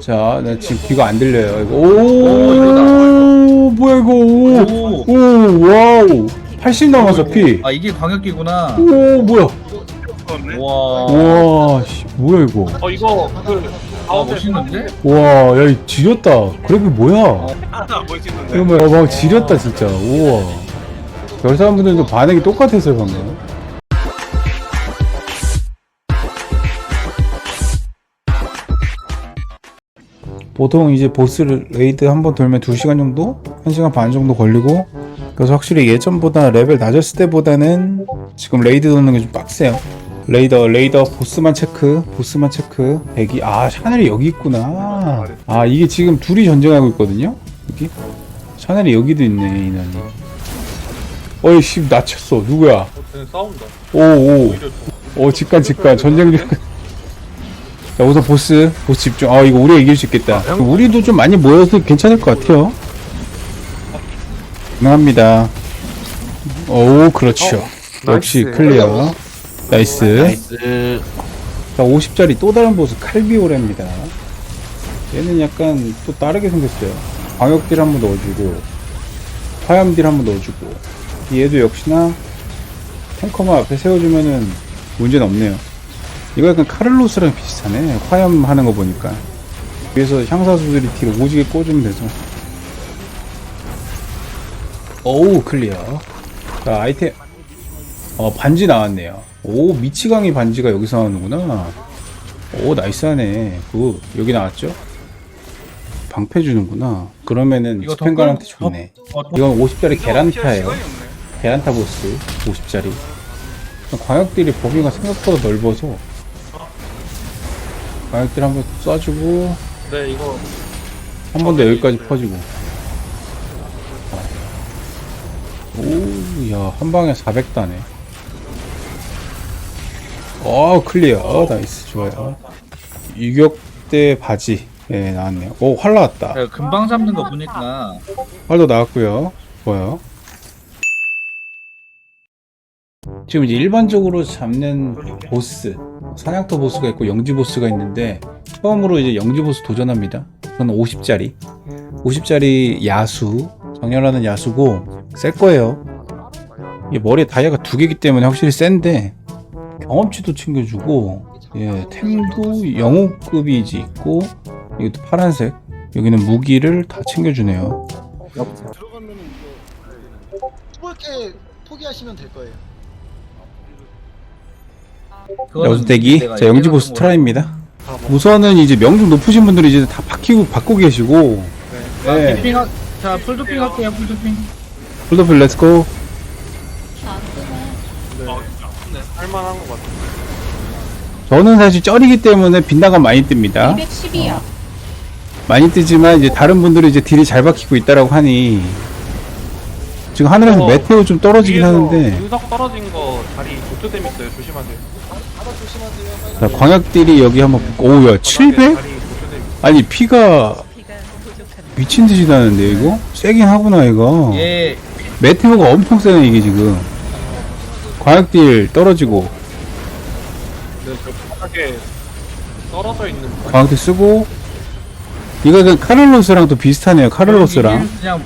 자, 나 지금 귀가 안 들려요. 이거. 오, 오, 뭐야 이거? 오, 오. 오, 와우. 80 남았어 피. 아 이게 광역기구나. 오, 뭐야? 와. 와, 씨, 뭐야 이거? 어 이거 그 아 가운데 멋있는데? 와, 야, 이 지렸다. 그래픽 뭐야? 하나 멋있는데. 이거 뭐, 막 지렸다 진짜. 우와. 열 사람분들도 반응이 똑같았어요 방금. 보통 이제 보스를 레이드 한 번 돌면 2시간 정도? 1시간 반 정도 걸리고 그래서 확실히 예전보다 레벨 낮았을 때보다는 지금 레이드 도는 게 좀 빡세요. 레이더 레이더 보스만 체크 보스만 체크. 대기 아 샤넬이 여기 있구나. 아 이게 지금 둘이 전쟁하고 있거든요? 여기? 샤넬이 여기도 있네 인원이. 어이 씨 낮췄어. 누구야. 오오. 오 직관 직관. 전쟁 중. 자 우선 보스 보스 집중. 아 이거 우리가 이길 수 있겠다. 우리도 좀 많이 모여서 괜찮을 것 같아요. 가능합니다. 오 그렇죠. 역시 클리어. 나이스. 나이스. 자 50짜리 또 다른 보스 칼비오레입니다. 얘는 약간 또 다르게 생겼어요. 광역딜 한 번 넣어주고 화염딜 한 번 넣어주고 얘도 역시나 탱커만 앞에 세워주면은 문제는 없네요. 이거 약간 카를로스랑 비슷하네. 화염 하는 거 보니까. 위에서 향사수들이 뒤로 오지게 꽂으면 되죠. 오우, 클리어. 자, 아이템. 어, 반지 나왔네요. 오, 미치광이 반지가 여기서 나오는구나. 오, 나이스하네. 그, 여기 나왔죠? 방패 주는구나. 그러면은 더 좋네. 어, 더- 이건 50짜리 계란타예요. 계란타 보스 50짜리 광역들이 범위가 생각보다 넓어서 광역들 한번 쏴주고 네 이거. 한 번 더 여기까지 퍼지고. 오야 한 방에 400다네. 어 클리어. 나이스 좋아요. 유격대 바지. 예 나왔네요. 오활 나왔다. 내가 금방 잡는 거 보니까. 활도 나왔고요. 좋아요. 지금 이제 일반적으로 잡는 보스, 사냥터 보스가 있고 영지 보스가 있는데 처음으로 이제 영지 보스 도전합니다. 저는 50짜리, 50짜리 야수, 정렬하는 야수고 셀 거예요. 이 머리에 다이아가 두 개기 때문에 확실히 센데 경험치도 챙겨주고 예, 템도 영웅급이 이제 있고 이것도 파란색 여기는 무기를 다 챙겨주네요. 들어가면 이거 뽑을게 포기하시면 될 거예요. 여수 대기 내가 자 영지 얘기해봤던 보스 거라. 트라입니다. 우선은 이제 명중 높으신 분들은 이제 다 바뀌고 받고 계시고. 아, 네. 디핑 하... 자 풀도핑 할게요 풀도핑. 폴더필 렛츠고 네, 할만한 것 같아. 저는 사실 쩔이기 때문에 빗나감 많이 뜹니다. 210이요. 많이 뜨지만 이제 다른 분들은 이제 딜이 잘 박히고 있다라고 하니. 지금 하늘에서 어, 메테오 좀 떨어지긴 위에서 하는데. 운석 떨어진 거 다리 도트댐 있어요. 조심하세요. 자 광역딜이 여기 한번 오우 야 700? 다리 도트댐. 아니 피가 미친 듯이 나는데 이거? 세긴 하구나 이거 얘 메테오가 엄청 세네 이게 지금 광역딜 떨어지고 네, 저 바닥에 떨어져 있는 거. 광역딜 쓰고 이거 그 카를로스랑 또 비슷하네요 카를로스랑 그냥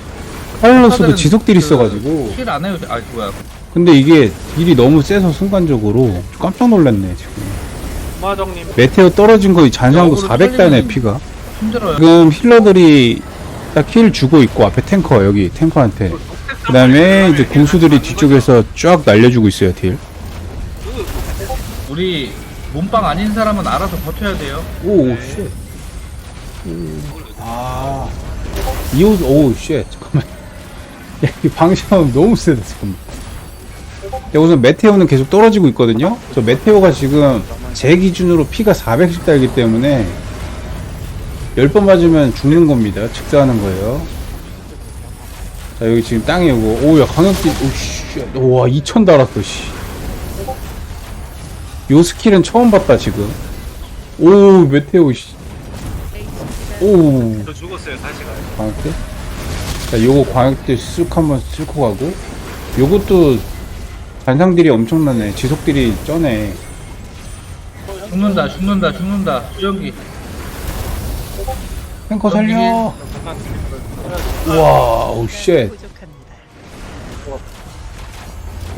카를로스도 아까는 지속딜 그 있어가지고 킬안 해요 아 뭐야 근데 이게 딜이 너무 세서 순간적으로 깜짝 놀랐네 지금 마정님 메테오 떨어진 거 잔상도 역으로 400단에 털리면은- 피가 힘들어요 지금 힐러들이 딱킬 주고 있고 앞에 탱커 여기 탱커한테 그 다음에 이제 궁수들이 뒤쪽에서 쫙 날려주고 있어요 딜 우리 몸빵 아닌 사람은 알아서 버텨야 돼요 오, 쉣. 아. 이옷, 오, 쉣. 잠깐만. 야, 이 방시험 너무 세다, 잠깐만. 야, 우선 메테오는 계속 떨어지고 있거든요? 저 메테오가 지금 제 기준으로 피가 400씩 달기 때문에 10번 맞으면 죽는 겁니다. 즉사하는 거예요. 자, 여기 지금 땅에 오고, 오, 야, 강력진, 오, 씨. 우와, 2000 달았어, 씨. 요 스킬은 처음 봤다, 지금. 오, 메테오, 씨. 오, 저 죽었어요. 다시 가요. 광역대? 자, 요거 광역대 쓱 한번 쓸고 가고, 요것도 잔상들이 엄청나네. 지속들이 쩌네. 죽는다 죽는다 죽는다 수정기 탱커 살려. 잠깐 와, 오 쉣.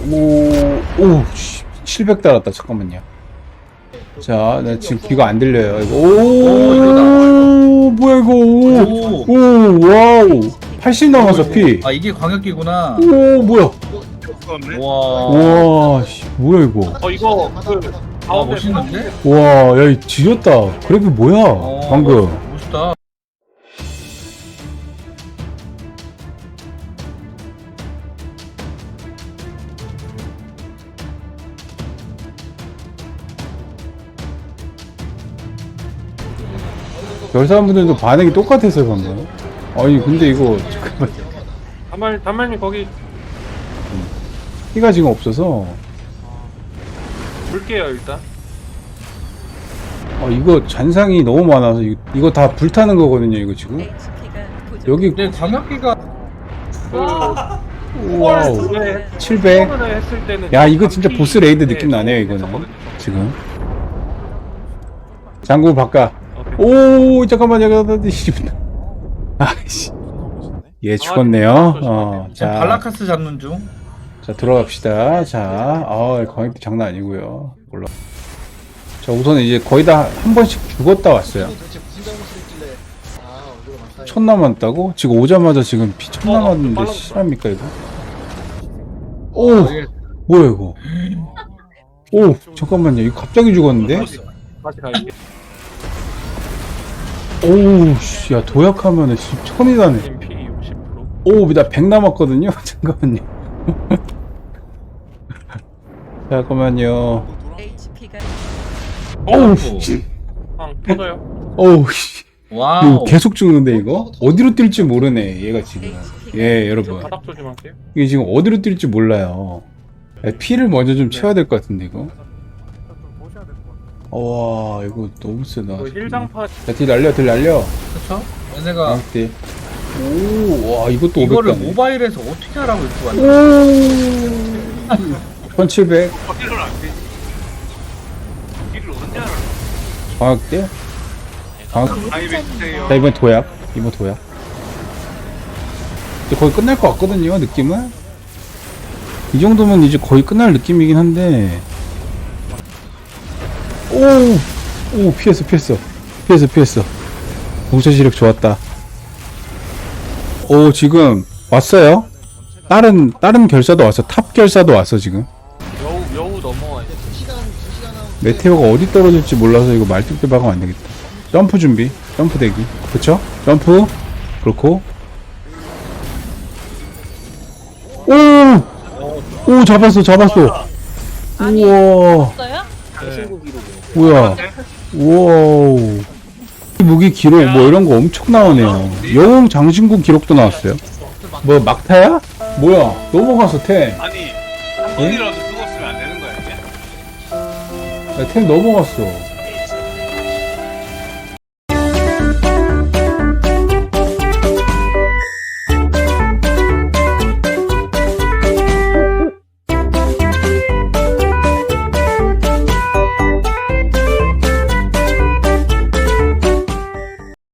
오, 오, 씨, 700 달았다. 잠깐만요. 자, 나 지금 귀가 안 들려요. 이거. 오, 뭐야 이거? 오, 오. 오, 와우. 80 남았어 피. 아 이게 광역기구나. 오, 뭐야? 와. 와, 씨, 뭐야 이거? 어 이거 그 아 가운데 멋있는데? 와, 야, 이 지렸다. 그래픽 뭐야? 어, 방금. 멋있다. 열사분들도 반응이 똑같았어요 방금. 아니 근데 이거 잠깐만 단말 단말님 거기 피가 지금 없어서 볼게요 일단. 아 이거 잔상이 너무 많아서 이거, 이거 다 불타는 거거든요 이거 지금. 여기 근데 광역기가 그 와우 네. 700. 처음에 했을 때는 야 이거 진짜 보스 레이드 네, 느낌 나네요 좀 이거는. 지금. 장구 바꿔. 오 잠깐만 잠깐만 씨. 아이씨. 얘 죽었네요. 어, 지금 자, 발라카스 잡는 중. 자 들어갑시다. 자, 아 광역도 장난 아니고요. 몰라. 자 우선 이제 거의 다 한 번씩 죽었다 왔어요. 도대체 무슨 잘못을 했길래 아 많다 남았다고? 지금 오자마자 지금 피천 어, 남았는데. 실합니까 이거? 오 이게 뭐야 이거? 오 잠깐만요 이거 갑자기 죽었는데? 다시 갈게. 오우 씨 야 도약하면은 씨, 천이 나네. MP 60%. 오나 100 남았거든요. 잠깐만요. 잠깐만요. HP가 오우 씨. 빵 터져요. 오우 씨. 이거 와우. 계속 죽는데 이거? 어디로 뛸지 모르네 얘가 지금. 예 여러분. 바닥 조심하세요. 이게 지금 어디로 뛸지 몰라요. 야, 피를 먼저 좀 채워야 될 것 같은데 이거. 와 이거 너무 세다. 그 힐장파 자, 딜 날려 딜 날려. 그쵸? 얘네가 딜. 오 와 이것도 이거를 500 모바일에서 어떻게 하라고 입고 왔냐? 오. 1700 딜을 안 돼. 딜을 언제 알아? 광학 대. 광학. 아이베스요. 자 이번 도약. 이번 도약. 이제 거의 끝날 것 같거든요 느낌은. 이 정도면 이제 거의 끝날 느낌이긴 한데. 오. 오 피했어 피했어 피했어 피했어. 공차 시력 좋았다. 오 지금 왔어요. 다른 다른 결사도 왔어. 탑 결사도 왔어 지금. 여우 여우 넘어와. 이제 2시간 2시간 하면 메테오가 어디 떨어질지 몰라서 이거 말뚝대 박으면 안 되겠다. 점프 준비. 점프 대기. 그쵸? 점프. 그렇고. 오! 오, 잡았어, 잡았어. 우와. 있어요? 뭐야. 우와. 이 무기 기록, 뭐 이런 거 엄청 나오네요. 영웅 장신구 기록도 나왔어요. 뭐, 막타야? 뭐야. 넘어가서 템. 아니 한 번이라도 죽었으면 안 되는 거야 이게. 야, 템 넘어갔어.